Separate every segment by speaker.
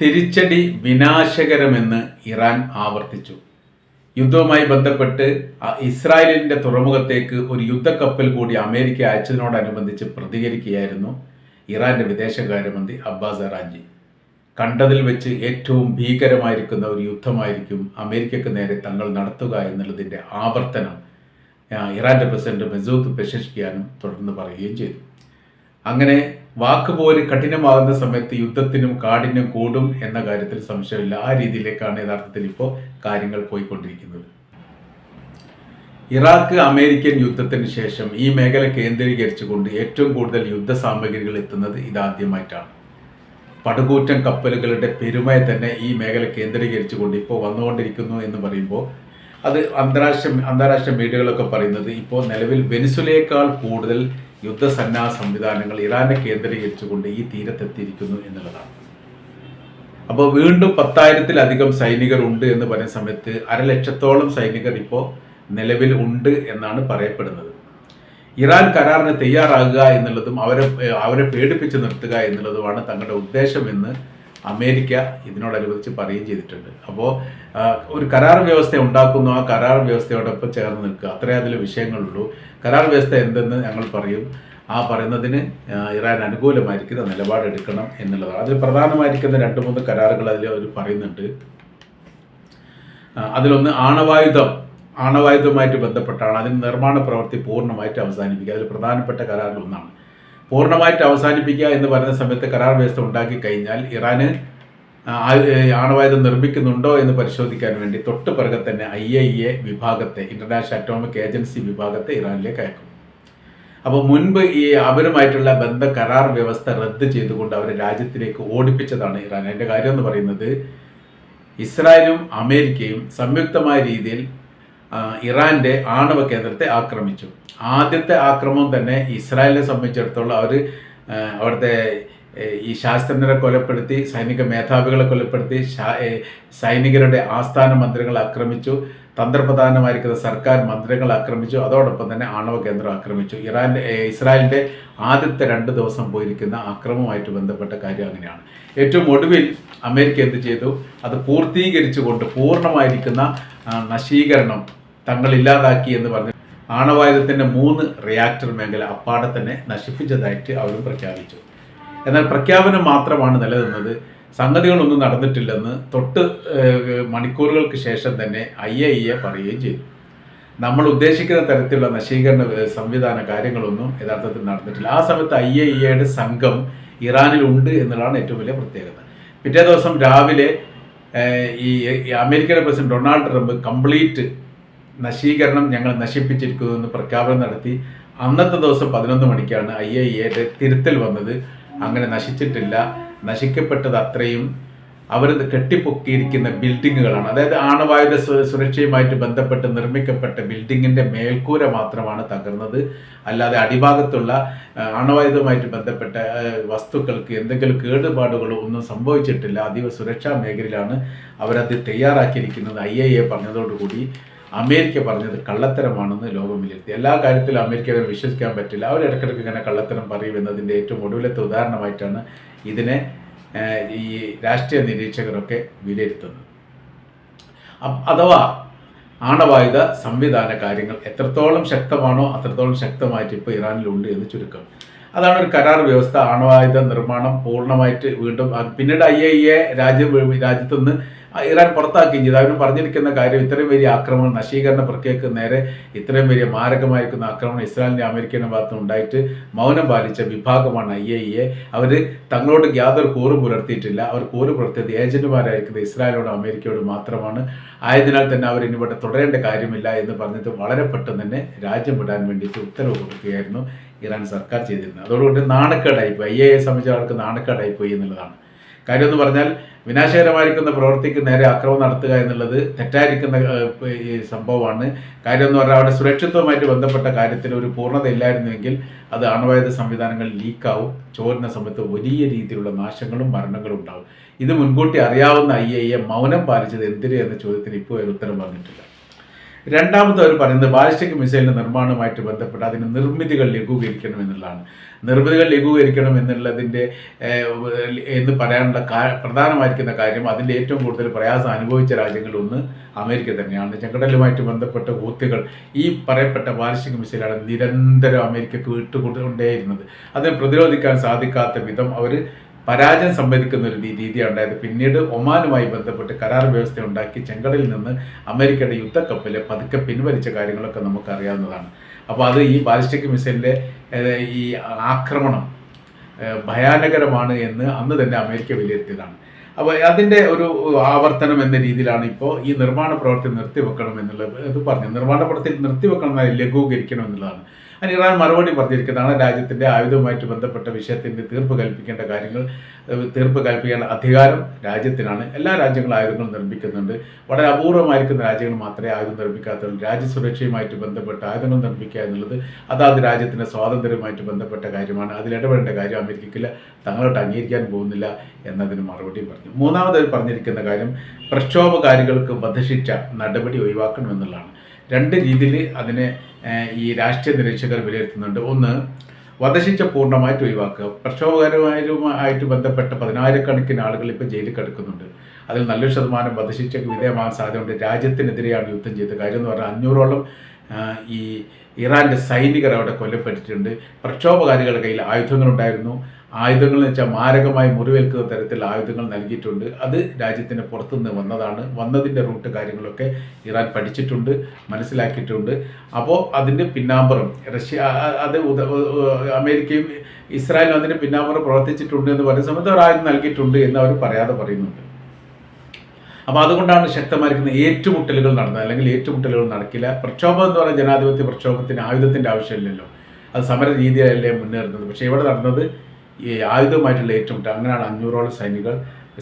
Speaker 1: തിരിച്ചടി വിനാശകരമെന്ന് ഇറാൻ ആവർത്തിച്ചു. യുദ്ധവുമായി ബന്ധപ്പെട്ട് ഇസ്രായേലിന്റെ തുറമുഖത്തേക്ക് ഒരു യുദ്ധക്കപ്പൽ കൂടി അമേരിക്ക അയച്ചതിനോടനുബന്ധിച്ച് പ്രതികരിക്കുകയായിരുന്നു ഇറാന്റെ വിദേശകാര്യമന്ത്രി അബ്ബാസ് അറാഞ്ചി. കണ്ടതിൽ വെച്ച് ഏറ്റവും ഭീകരമായിരിക്കുന്ന ഒരു യുദ്ധമായിരിക്കും അമേരിക്കക്ക് നേരെ തങ്ങൾ നടത്തുക എന്നുള്ളതിന്റെ ആവർത്തനം ഇറാന്റെ പ്രസിഡന്റ് മെസൂദ് പെഷഷ്കിയാനും തുടർന്ന് പറയുകയും ചെയ്തു. അങ്ങനെ വാക്കുപോര് കഠിനമാകുന്ന സമയത്ത് യുദ്ധത്തിനും കാഠിന്യം കൂടും എന്ന കാര്യത്തിൽ സംശയമില്ല. ആ രീതിയിലേക്കാണ് യഥാർത്ഥത്തിൽ ഇപ്പോൾ കാര്യങ്ങൾ പോയിക്കൊണ്ടിരിക്കുന്നത്. ഇറാഖ് അമേരിക്കൻ യുദ്ധത്തിന് ശേഷം ഈ മേഖല കേന്ദ്രീകരിച്ചുകൊണ്ട് ഏറ്റവും കൂടുതൽ യുദ്ധ സാമഗ്രികൾ എത്തുന്നത് ഇതാദ്യമായിട്ടാണ്. പടുകൂറ്റൻ കപ്പലുകളുടെ പെരുമയെ തന്നെ ഈ മേഖല കേന്ദ്രീകരിച്ചുകൊണ്ട് ഇപ്പോൾ വന്നുകൊണ്ടിരിക്കുന്നു എന്ന് പറയുമ്പോൾ അത് അന്താരാഷ്ട്ര അന്താരാഷ്ട്ര മീഡിയകളൊക്കെ പറയുന്നത് ഇപ്പോൾ നിലവിൽ വെനിസുലയേക്കാൾ കൂടുതൽ യുദ്ധസന്നാഹ സംവിധാനങ്ങൾ ഇറാനെ കേന്ദ്രീകരിച്ചുകൊണ്ട് ഈ തീരത്തെത്തിയിരിക്കുന്നു എന്നുള്ളതാണ്. അപ്പോൾ വീണ്ടും പത്തായിരത്തിലധികം സൈനികർ ഉണ്ട് എന്ന് പറയുന്ന സമയത്ത് അരലക്ഷത്തോളം സൈനികർ ഇപ്പോൾ നിലവിൽ ഉണ്ട് എന്നാണ് പറയപ്പെടുന്നത്. ഇറാൻ കരാറിന് തയ്യാറാകുക എന്നുള്ളതും അവരെ അവരെ പേടിപ്പിച്ച് നിർത്തുക എന്നുള്ളതുമാണ് തങ്ങളുടെ ഉദ്ദേശമെന്ന് അമേരിക്ക ഇതിനോടനുബന്ധിച്ച് പറയുകയും ചെയ്തിട്ടുണ്ട്. അപ്പോൾ ഒരു കരാർ വ്യവസ്ഥ ഉണ്ടാക്കുന്നു. ആ കരാർ വ്യവസ്ഥയോടൊപ്പം ചേർന്ന് നിൽക്കുക. അത്രേ അതിൽ വിഷയങ്ങളുള്ളൂ. കരാർ വ്യവസ്ഥ എന്തെന്ന് ഞങ്ങൾ പറയും. ആ പറയുന്നതിന് ഇറാൻ അനുകൂലമായിരിക്കുന്ന നിലപാടെടുക്കണം എന്നുള്ളതാണ്. അതിൽ പ്രധാനമായിരിക്കുന്ന രണ്ട് മൂന്ന് കരാറുകൾ അതിൽ അവർ പറയുന്നുണ്ട്. അതിലൊന്ന് ആണവായുധം. ആണവായുധവുമായിട്ട് ബന്ധപ്പെട്ടാണ്. അതിന് നിർമ്മാണ പ്രവൃത്തി പൂർണമായിട്ട് അവസാനിപ്പിക്കുക. അതിൽ പ്രധാനപ്പെട്ട കരാറിൽ ഒന്നാണ്. പൂർണമായിട്ട് അവസാനിപ്പിക്കുക എന്ന് പറയുന്ന സമയത്ത് കരാർ വ്യവസ്ഥ ഉണ്ടാക്കി കഴിഞ്ഞാൽ ഇറാന് ആണവായുധം നിർമ്മിക്കുന്നുണ്ടോ എന്ന് പരിശോധിക്കാൻ വേണ്ടി തൊട്ട് പിറകെ തന്നെ ഐ ഐ എ വിഭാഗത്തെ ഇന്റർനാഷണൽ അറ്റോമിക് ഏജൻസി വിഭാഗത്തെ ഇറാനിലേക്ക് അയക്കും. അപ്പോൾ മുൻപ് ഈ അവരുമായിട്ടുള്ള ബന്ധ കരാർ വ്യവസ്ഥ റദ്ദ് ചെയ്തുകൊണ്ട് അവരെ രാജ്യത്തിലേക്ക് ഓടിപ്പിച്ചതാണ് ഇറാൻ. അതിന്റെ കാര്യം എന്ന് പറയുന്നത് ഇസ്രായേലും അമേരിക്കയും സംയുക്തമായ രീതിയിൽ ഇറാന്റെ ആണവ കേന്ദ്രത്തെ ആക്രമിച്ചു. ആദ്യത്തെ ആക്രമം തന്നെ ഇസ്രായേലിനെ സംബന്ധിച്ചിടത്തോളം അവർ അവിടുത്തെ ഈ ശാസ്ത്രജ്ഞരെ കൊലപ്പെടുത്തി സൈനിക മേധാവികളെ കൊലപ്പെടുത്തി സൈനികരുടെ ആസ്ഥാന മന്ദിരങ്ങൾ ആക്രമിച്ചു തന്ത്രപ്രധാനമായിരിക്കുന്ന സർക്കാർ മന്ദിരങ്ങൾ ആക്രമിച്ചു അതോടൊപ്പം തന്നെ ആണവ കേന്ദ്രം ആക്രമിച്ചു. ഇറാന്റെ ഇസ്രായേലിന്റെ ആദ്യത്തെ രണ്ട് ദിവസം പോയിരിക്കുന്ന ആക്രമവുമായിട്ട് ബന്ധപ്പെട്ട കാര്യം അങ്ങനെയാണ്. ഏറ്റവും ഒടുവിൽ അമേരിക്ക എന്ത് ചെയ്തു? അത് പൂർത്തീകരിച്ചുകൊണ്ട് പൂർണമായിരിക്കുന്ന നശീകരണം തങ്ങൾ ഇല്ലാതാക്കി എന്ന് പറഞ്ഞ് ആണവായുധത്തിന്റെ മൂന്ന് റിയാക്ടർ മേഖല അപ്പാടെ തന്നെ നശിപ്പിച്ചതായിട്ട് അവരും പ്രഖ്യാപിച്ചു. എന്നാൽ പ്രഖ്യാപനം മാത്രമാണ് നിലനിന്നത്. സംഗതികളൊന്നും നടന്നിട്ടില്ലെന്ന് തൊട്ട് മണിക്കൂറുകൾക്ക് ശേഷം തന്നെ ഐ എ ഇ എ പറയുകയും ചെയ്തു. നമ്മൾ ഉദ്ദേശിക്കുന്ന തരത്തിലുള്ള നശീകരണ സംവിധാന കാര്യങ്ങളൊന്നും യഥാർത്ഥത്തിൽ നടന്നിട്ടില്ല. ആ സമയത്ത് ഐ എ ഇ എയുടെ സംഘം ഇറാനിലുണ്ട് എന്നുള്ളതാണ് ഏറ്റവും വലിയ പ്രത്യേകത. പിറ്റേ ദിവസം രാവിലെ ഈ അമേരിക്കയുടെ പ്രസിഡന്റ് ഡൊണാൾഡ് ട്രംപ് കംപ്ലീറ്റ് നശീകരണം ഞങ്ങൾ നശിപ്പിച്ചിരിക്കുന്നു എന്ന് പ്രഖ്യാപനം നടത്തി. അന്നത്തെ ദിവസം പതിനൊന്ന് മണിക്കാണ് ഐ എ എയുടെ തിരുത്തൽ വന്നത്. അങ്ങനെ നശിച്ചിട്ടില്ല. നശിക്കപ്പെട്ടത് അത്രയും അവർ കെട്ടിപ്പൊക്കിയിരിക്കുന്ന ബിൽഡിങ്ങുകളാണ്. അതായത് ആണവായുധ സുരക്ഷയുമായിട്ട് ബന്ധപ്പെട്ട് നിർമ്മിക്കപ്പെട്ട ബിൽഡിങ്ങിന്റെ മേൽക്കൂര മാത്രമാണ് തകർന്നത്. അല്ലാതെ അടിഭാഗത്തുള്ള ആണവായുധവുമായിട്ട് ബന്ധപ്പെട്ട വസ്തുക്കൾക്ക് എന്തെങ്കിലും കേടുപാടുകളോ ഒന്നും സംഭവിച്ചിട്ടില്ല. അതീവ സുരക്ഷാ മേഖലയിലാണ് അവരത് തയ്യാറാക്കിയിരിക്കുന്നത്. ഐ എ എ പറഞ്ഞതോടുകൂടി അമേരിക്ക പറഞ്ഞത് കള്ളത്തരമാണെന്ന് ലോകം വിലയിരുത്തി എല്ലാ കാര്യത്തിലും അമേരിക്ക അതിനെ വിശ്വസിക്കാൻ പറ്റില്ല. അവർ ഇടയ്ക്കിടയ്ക്ക് ഇങ്ങനെ കള്ളത്തരം പറയും എന്നതിന്റെ ഏറ്റവും ഒടുവിലത്തെ ഉദാഹരണമായിട്ടാണ് ഇതിനെ ഈ രാഷ്ട്രീയ നിരീക്ഷകരൊക്കെ വിലയിരുത്തുന്നത്. അഥവാ ആണവായുധ സംവിധാന കാര്യങ്ങൾ എത്രത്തോളം ശക്തമാണോ അത്രത്തോളം ശക്തമായിട്ട് ഇപ്പോൾ ഇറാനിലുണ്ട് എന്ന് ചുരുക്കം. അതാണ് ഒരു കരാർ വ്യവസ്ഥ. ആണവായുധ നിർമ്മാണം പൂർണമായിട്ട് വീണ്ടും പിന്നീട് ഐ എ രാജ്യം രാജ്യത്തുനിന്ന് ഇറാൻ പുറത്താക്കുകയും ചെയ്തു അവർ പറഞ്ഞിരിക്കുന്ന കാര്യം ഇത്രയും വലിയ ആക്രമണം നശീകരണ പ്രക്രിയക്ക് നേരെ ഇത്രയും വലിയ മാരകമായിരിക്കുന്ന ആക്രമണം ഇസ്രായേലിന്റെ അമേരിക്കയുടെ ഭാഗത്ത് ഉണ്ടായിട്ട് മൗനം പാലിച്ച വിഭാഗമാണ് ഐ എ. ഇ അവർ തങ്ങളോട് യാതൊരു കൂറും പുലർത്തിയിട്ടില്ല. അവർ കൂറ് പുലർത്തിയത് ഏജന്റുമാരായിരിക്കുന്നത് ഇസ്രായേലോടും അമേരിക്കയോടും മാത്രമാണ്. ആയതിനാൽ തന്നെ അവർ ഇനിവിടെ തുടരേണ്ട കാര്യമില്ല എന്ന് പറഞ്ഞിട്ട് വളരെ പെട്ടെന്ന് തന്നെ രാജ്യം വിടാൻ വേണ്ടിയിട്ട് ഉത്തരവ് കൊടുക്കുകയായിരുന്നു ഇറാൻ സർക്കാർ ചെയ്തിരുന്നത്. അതോടുകൂടി നാണക്കേടായിപ്പോയി. ഐ എ എ സംബന്ധിച്ച ആൾക്ക് നാണക്കേടായിപ്പോയി എന്നുള്ളതാണ്. കാര്യം എന്ന് പറഞ്ഞാൽ വിനാശകരമായിരിക്കുന്ന പ്രവൃത്തിക്ക് നേരെ ആക്രമണം നടത്തുക എന്നുള്ളത് തെറ്റായിരിക്കുന്ന ഈ സംഭവമാണ്. കാര്യമെന്ന് പറഞ്ഞാൽ അവിടെ സുരക്ഷിതവുമായിട്ട് ബന്ധപ്പെട്ട കാര്യത്തിൽ ഒരു പൂർണത ഇല്ലായിരുന്നുവെങ്കിൽ അത് അണുവായുധ സംവിധാനങ്ങൾ ലീക്കാവും. ചോരുന്ന സമയത്ത് വലിയ രീതിയിലുള്ള നാശങ്ങളും മരണങ്ങളും ഉണ്ടാവും. ഇത് മുൻകൂട്ടി അറിയാവുന്ന ഐ എ മൗനം പാലിച്ചത് എന്തിന് എന്ന ചോദ്യത്തിന് ഇപ്പോൾ ഒരു ഉത്തരം പറഞ്ഞിട്ടില്ല രണ്ടാമത് അവർ പറയുന്നത് ബാലിസ്റ്റിക് മിസൈലിന്റെ നിർമ്മാണവുമായിട്ട് ബന്ധപ്പെട്ട് അതിന് നിർമ്മിതികൾ ലഘൂകരിക്കണം എന്നുള്ളതാണ് നിർമ്മിതികൾ ലഘൂകരിക്കണം എന്നുള്ളതിന്റെ എന്ന് പറയാനുള്ള പ്രധാനമായിരിക്കുന്ന കാര്യം അതിന്റെ ഏറ്റവും കൂടുതൽ പ്രയാസം അനുഭവിച്ച രാജ്യങ്ങളൊന്ന് അമേരിക്ക തന്നെയാണ്. ചെങ്കടലുമായിട്ട് ബന്ധപ്പെട്ട ഊത്തുകൾ ഈ പറയപ്പെട്ട ബാലിസ്റ്റിക് മിസൈലാണ് നിരന്തരം അമേരിക്കക്ക് വിട്ടുകൊണ്ടേയിരുന്നത്. അതിനെ പ്രതിരോധിക്കാൻ സാധിക്കാത്ത വിധം അവർ പരാജയം സംഭവിക്കുന്ന ഒരു രീതിയാണ് ഉണ്ടായത്. പിന്നീട് ഒമാനുമായി ബന്ധപ്പെട്ട് കരാർ വ്യവസ്ഥ ഉണ്ടാക്കി ചെങ്കടലിൽ നിന്ന് അമേരിക്കയുടെ യുദ്ധക്കപ്പൽ പതുക്കെ പിൻവലിച്ച കാര്യങ്ങളൊക്കെ നമുക്ക് അറിയാവുന്നതാണ് അപ്പോൾ അത് ഈ ബാലിസ്റ്റിക് മിസൈലിന്റെ ഈ ആക്രമണം ഭയാനകരമാണ് എന്ന് അന്ന് തന്നെ അമേരിക്ക വിലയിരുത്തിയതാണ്. അപ്പോൾ അതിന്റെ ഒരു ആവർത്തനം എന്ന രീതിയിലാണ് ഇപ്പോൾ ഈ നിർമ്മാണ പ്രവർത്തി നിർത്തിവെക്കണം എന്നുള്ളത്. ഇത് പറഞ്ഞു നിർമ്മാണ പ്രവർത്തി നിർത്തിവെക്കണം എന്നാൽ ലഘൂകരിക്കണം എന്നുള്ളതാണ്. അതിന് ഇറാൻ മറുപടി പറഞ്ഞിരിക്കുന്നതാണ് രാജ്യത്തിന്റെ ആയുധവുമായിട്ട് ബന്ധപ്പെട്ട വിഷയത്തിന്റെ തീർപ്പ് കൽപ്പിക്കേണ്ട കാര്യങ്ങൾ തീർപ്പ് കൽപ്പിക്കേണ്ട അധികാരം രാജ്യത്തിനാണ്. എല്ലാ രാജ്യങ്ങളും ആയുധങ്ങൾ നിർമ്മിക്കുന്നുണ്ട്. വളരെ അപൂർവമായിരിക്കുന്ന രാജ്യങ്ങൾ മാത്രമേ ആയുധം നിർമ്മിക്കാത്തുള്ളൂ. രാജ്യസുരക്ഷയുമായിട്ട് ബന്ധപ്പെട്ട ആയുധങ്ങൾ നിർമ്മിക്കുക എന്നുള്ളത് അതാത് രാജ്യത്തിന്റെ സ്വാതന്ത്ര്യവുമായിട്ട് ബന്ധപ്പെട്ട കാര്യമാണ്. അതിലിടപെടേണ്ട കാര്യം അമേരിക്കയ്ക്കില്ല. തങ്ങളോട്ട് അംഗീകരിക്കാൻ പോകുന്നില്ല എന്നതിന് മറുപടി പറഞ്ഞു. മൂന്നാമത് പറഞ്ഞിരിക്കുന്ന കാര്യം പ്രക്ഷോഭകാരികൾക്ക് വധശിക്ഷ നടപടി ഒഴിവാക്കണം എന്നുള്ളതാണ്. രണ്ട് രീതിയിൽ അതിനെ ഈ രാഷ്ട്രീയ നിരീക്ഷകർ വിലയിരുത്തുന്നുണ്ട്. ഒന്ന് വധശിക്ഷ പൂർണമായിട്ട് ഒഴിവാക്കുക. പ്രക്ഷോഭകരമായിട്ട് ബന്ധപ്പെട്ട പതിനായിരക്കണക്കിന് ആളുകൾ ഇപ്പോൾ ജയിലിൽ കിടക്കുന്നുണ്ട്. അതിൽ നല്ലൊരു ശതമാനം വധശിക്ഷയ്ക്ക് വിധേയമാകാൻ സാധ്യതയുണ്ട്. രാജ്യത്തിനെതിരെയാണ് യുദ്ധം ചെയ്തത്. കാര്യം എന്ന് പറഞ്ഞാൽ അഞ്ഞൂറോളം ഈ ഇറാന്റെ സൈനികർ അവിടെ കൊല്ലപ്പെട്ടിട്ടുണ്ട്. പ്രക്ഷോഭകാരികളുടെ കയ്യിൽ ആയുധങ്ങളുണ്ടായിരുന്നു. ആയുധങ്ങൾ വെച്ചാൽ മാരകമായി മുറിവേൽക്കുന്ന തരത്തിൽ ആയുധങ്ങൾ നൽകിയിട്ടുണ്ട്. അത് രാജ്യത്തിന് പുറത്തുനിന്ന് വന്നതാണ്. വന്നതിന്റെ റൂട്ട് കാര്യങ്ങളൊക്കെ ഇറാൻ പഠിച്ചിട്ടുണ്ട് മനസ്സിലാക്കിയിട്ടുണ്ട്. അപ്പോൾ അതിന്റെ പിന്നാമ്പുറം റഷ്യ അത് അമേരിക്കയും ഇസ്രായേലും അതിന്റെ പിന്നാമ്പുറം പ്രവർത്തിച്ചിട്ടുണ്ട് എന്ന് പറയുന്ന സമയത്ത് ആയുധം നൽകിയിട്ടുണ്ട് എന്ന് അവർ പറയാതെ പറയുന്നുണ്ട്. അപ്പോൾ അതുകൊണ്ടാണ് ശക്തമായിരിക്കുന്ന ഏറ്റുമുട്ടലുകൾ നടന്നത്. അല്ലെങ്കിൽ ഏറ്റുമുട്ടലുകൾ നടക്കില്ല. പ്രക്ഷോഭം എന്ന് പറയുന്ന ജനാധിപത്യ പ്രക്ഷോഭത്തിന് ആയുധത്തിന്റെ ആവശ്യമില്ലല്ലോ. അത് സമര രീതിയിലല്ലേ മുന്നേറുന്നത്. പക്ഷേ ഇവിടെ നടന്നത് ഈ ആയുധമായിട്ടുള്ള ഏറ്റുമുട്ടൽ അങ്ങനെയാണ് അഞ്ഞൂറോളം സൈനികർ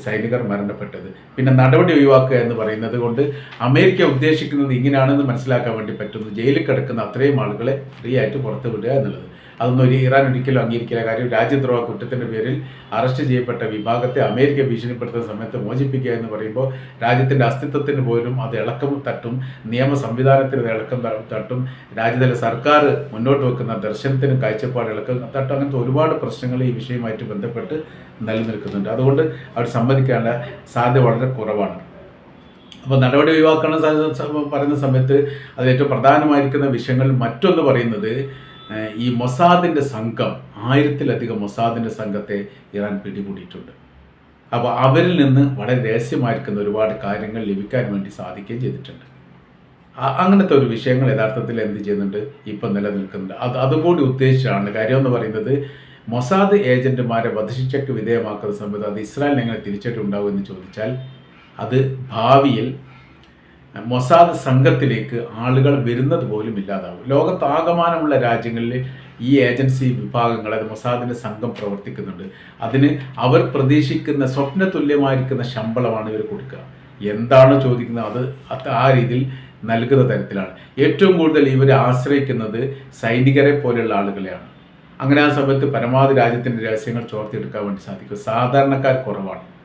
Speaker 1: സൈനികർ മരണപ്പെട്ടത്. പിന്നെ നടപടി ഒഴിവാക്കുക എന്ന് പറയുന്നത് കൊണ്ട് അമേരിക്ക ഉദ്ദേശിക്കുന്നത് ഇങ്ങനെയാണെന്ന് മനസ്സിലാക്കാൻ വേണ്ടി പറ്റുന്നു ജയിലിൽ കിടക്കുന്ന അത്രയും ആളുകളെ ഫ്രീ ആയിട്ട് പുറത്ത് വിടുക എന്നുള്ളത്. അതൊന്നും ഒരു ഇറാൻ ഒരിക്കലും അംഗീകരിക്കില്ല. കാര്യം രാജ്യദ്രോഹ കുറ്റത്തിന്റെ പേരിൽ അറസ്റ്റ് ചെയ്യപ്പെട്ട വിഭാഗത്തെ അമേരിക്ക ഭീഷണിപ്പെടുത്തുന്ന സമയത്ത് മോചിപ്പിക്കുക എന്ന് പറയുമ്പോൾ രാജ്യത്തിന്റെ അസ്തിത്വത്തിന് പോലും അത് ഇളക്കം തട്ടും നിയമ സംവിധാനത്തിന് ഇളക്കം തട്ടും രാജ്യതല സർക്കാർ മുന്നോട്ട് വെക്കുന്ന ദർശനത്തിന് കാഴ്ചപ്പാട് ഇളക്കം തട്ടും അങ്ങനത്തെ ഒരുപാട് പ്രശ്നങ്ങൾ ഈ വിഷയവുമായിട്ട് ബന്ധപ്പെട്ട് നിലനിൽക്കുന്നുണ്ട്. അതുകൊണ്ട് അവർ സമ്മതിക്കേണ്ട സാധ്യത വളരെ കുറവാണ്. അപ്പോൾ നടപടി ഒഴിവാക്കണം പറയുന്ന സമയത്ത് അതിലേറ്റവും പ്രധാനമായിരിക്കുന്ന വിഷയങ്ങൾ മറ്റൊന്ന് പറയുന്നത് ഈ മൊസാദിന്റെ സംഘം ആയിരത്തിലധികം മൊസാദിന്റെ സംഘത്തെ ഇറാൻ പിടികൂടിയിട്ടുണ്ട്. അപ്പോൾ അവരിൽ നിന്ന് വളരെ രഹസ്യമായിരിക്കുന്ന ഒരുപാട് കാര്യങ്ങൾ ലഭിക്കാൻ വേണ്ടി സാധിക്കുകയും ചെയ്തിട്ടുണ്ട്. അങ്ങനത്തെ ഒരു വിഷയങ്ങൾ യഥാർത്ഥത്തിൽ എന്ത് ചെയ്യുന്നുണ്ട്? ഇപ്പം നിലനിൽക്കുന്നുണ്ട്. അത് അതുകൂടി ഉദ്ദേശിച്ചാണ് കാര്യം എന്ന് പറയുന്നത് മൊസാദ് ഏജന്റുമാരെ വധശിക്ഷയ്ക്ക് വിധേയമാക്കുന്ന സമയത്ത് അത് ഇസ്രായേലിന് എങ്ങനെ തിരിച്ചടിയുണ്ടാവും എന്ന് ചോദിച്ചാൽ അത് ഭാവിയിൽ മൊസാദ് സംഘത്തിലേക്ക് ആളുകൾ വരുന്നത് പോലും ഇല്ലാതാവും. ലോകത്താകമാനമുള്ള രാജ്യങ്ങളിൽ ഈ ഏജൻസി വിഭാഗങ്ങൾ അത് മൊസാദിന്റെ സംഘം പ്രവർത്തിക്കുന്നുണ്ട്. അതിന് അവർ പ്രതീക്ഷിക്കുന്ന സ്വപ്ന തുല്യമായിരിക്കുന്ന ശമ്പളമാണ് ഇവർ കൊടുക്കുക. എന്താണ് ചോദിക്കുന്നത്? അത് ആ രീതിയിൽ നൽകുന്ന തരത്തിലാണ്. ഏറ്റവും കൂടുതൽ ഇവർ ആശ്രയിക്കുന്നത് സൈനികരെ പോലെയുള്ള ആളുകളെയാണ്. അങ്ങനെ ആ സമയത്ത് പരമാവധി രാജ്യത്തിന്റെ രഹസ്യങ്ങൾ ചോർത്തിയെടുക്കാൻ വേണ്ടി സാധിക്കും. സാധാരണക്കാർ കുറവാണ്.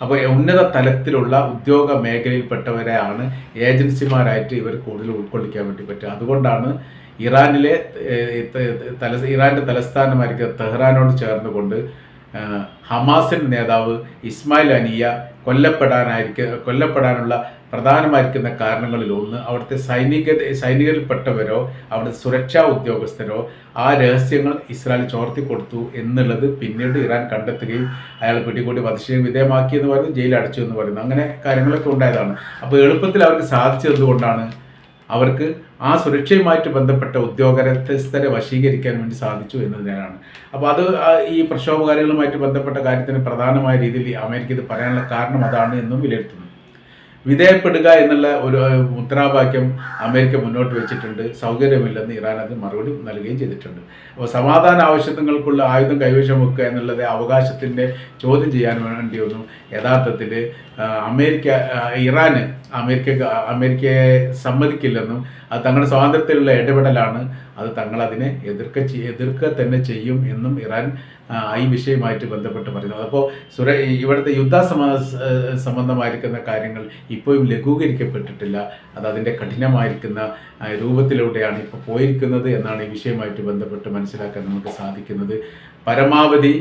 Speaker 1: അപ്പോൾ ഉന്നത തലത്തിലുള്ള ഉദ്യോഗ മേഖലയിൽപ്പെട്ടവരെയാണ് ഏജൻസിമാരായിട്ട് ഇവർ കൂടുതൽ ഉൾക്കൊള്ളിക്കാൻ വേണ്ടി പറ്റുക. അതുകൊണ്ടാണ് ഇറാനിലെ തല ഇറാന്റെ തലസ്ഥാനമായിരിക്കുന്ന തെഹ്റാനോട് ചേർന്നുകൊണ്ട് ഹമാസിൻ നേതാവ് ഇസ്മായിൽ അനിയ കൊല്ലപ്പെടാനായിരിക്ക കൊല്ലപ്പെടാനുള്ള പ്രധാനമായിരിക്കുന്ന കാരണങ്ങളിൽ ഒന്ന് അവിടുത്തെ സൈനിക സൈനികരിൽപ്പെട്ടവരോ അവിടുത്തെ സുരക്ഷാ ഉദ്യോഗസ്ഥരോ ആ രഹസ്യങ്ങൾ ഇസ്രായേൽ ചോർത്തി കൊടുത്തു എന്നുള്ളത് പിന്നീട് ഇറാൻ കണ്ടെത്തുകയും അയാൾ പിടികൂടി വധശീലം വിധേയമാക്കി എന്ന് പറയുന്നത് ജയിലിൽ അടച്ചു എന്ന് പറയുന്നു. അങ്ങനെ കാര്യങ്ങളൊക്കെ ഉണ്ടായതാണ്. അപ്പോൾ എളുപ്പത്തിൽ അവർക്ക് സാധിച്ചത് കൊണ്ടാണ് അവർക്ക് ആ സുരക്ഷയുമായിട്ട് ബന്ധപ്പെട്ട ഉദ്യോഗസ്ഥരെ വശീകരിക്കാൻ വേണ്ടി സാധിച്ചു എന്നതിനാണ് അപ്പോൾ അത് ഈ പ്രക്ഷോഭകാരികളുമായിട്ട് ബന്ധപ്പെട്ട കാര്യത്തിന് പ്രധാനമായ രീതിയിൽ അമേരിക്ക ഇത് പറയാനുള്ള കാരണം അതാണ് എന്നും വിലയിരുത്തുന്നു. വിധേയപ്പെടുക എന്നുള്ള ഒരു മുദ്രാവാക്യം അമേരിക്ക മുന്നോട്ട് വെച്ചിട്ടുണ്ട്. സൗകര്യമില്ലെന്ന് ഇറാൻ അതിന് മറുപടി നൽകുകയും ചെയ്തിട്ടുണ്ട്. അപ്പോൾ സമാധാന ആവശ്യങ്ങൾക്കുള്ള ആയുധം കൈവശം വെക്കുക എന്നുള്ളത് അവകാശത്തിന്റെ ചോദ്യം ചെയ്യാൻ വേണ്ടിയൊന്നും യഥാർത്ഥത്തിൽ അമേരിക്ക ഇറാന് അമേരിക്ക അമേരിക്കയെ സമ്മതിക്കില്ലെന്നും അത് തങ്ങളുടെ സ്വാതന്ത്ര്യത്തിലുള്ള ഇടപെടലാണ് അത് തങ്ങളതിനെ എതിർക്ക എതിർക്ക തന്നെ ചെയ്യും എന്നും ഇറാൻ ഈ വിഷയമായിട്ട് ബന്ധപ്പെട്ട് പറയുന്നു. അപ്പോൾ സുര ഇവിടുത്തെ യുദ്ധ സമ സംബന്ധമായിരിക്കുന്ന കാര്യങ്ങൾ ഇപ്പോഴും ലഘൂകരിക്കപ്പെട്ടിട്ടില്ല. അത് അതിന്റെ കഠിനമായിരിക്കുന്ന രൂപത്തിലൂടെയാണ് ഇപ്പോൾ പോയിരിക്കുന്നത് എന്നാണ് ഈ വിഷയമായിട്ട് ബന്ധപ്പെട്ട് മനസ്സിലാക്കാൻ നമുക്ക് സാധിക്കുന്നത്. പരമാവധി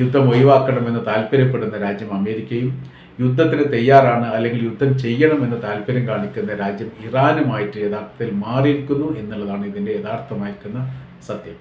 Speaker 1: യുദ്ധം ഒഴിവാക്കണമെന്ന് താല്പര്യപ്പെടുന്ന രാജ്യം അമേരിക്കയും യുദ്ധത്തിന് തയ്യാറാണ് അല്ലെങ്കിൽ യുദ്ധം ചെയ്യണമെന്ന് താല്പര്യം കാണിക്കുന്ന രാജ്യം ഇറാനുമായിട്ട് യഥാർത്ഥത്തിൽ മാറിയിരിക്കുന്നു എന്നുള്ളതാണ് ഇതിന്റെ യഥാർത്ഥമായിരിക്കുന്ന സത്യം.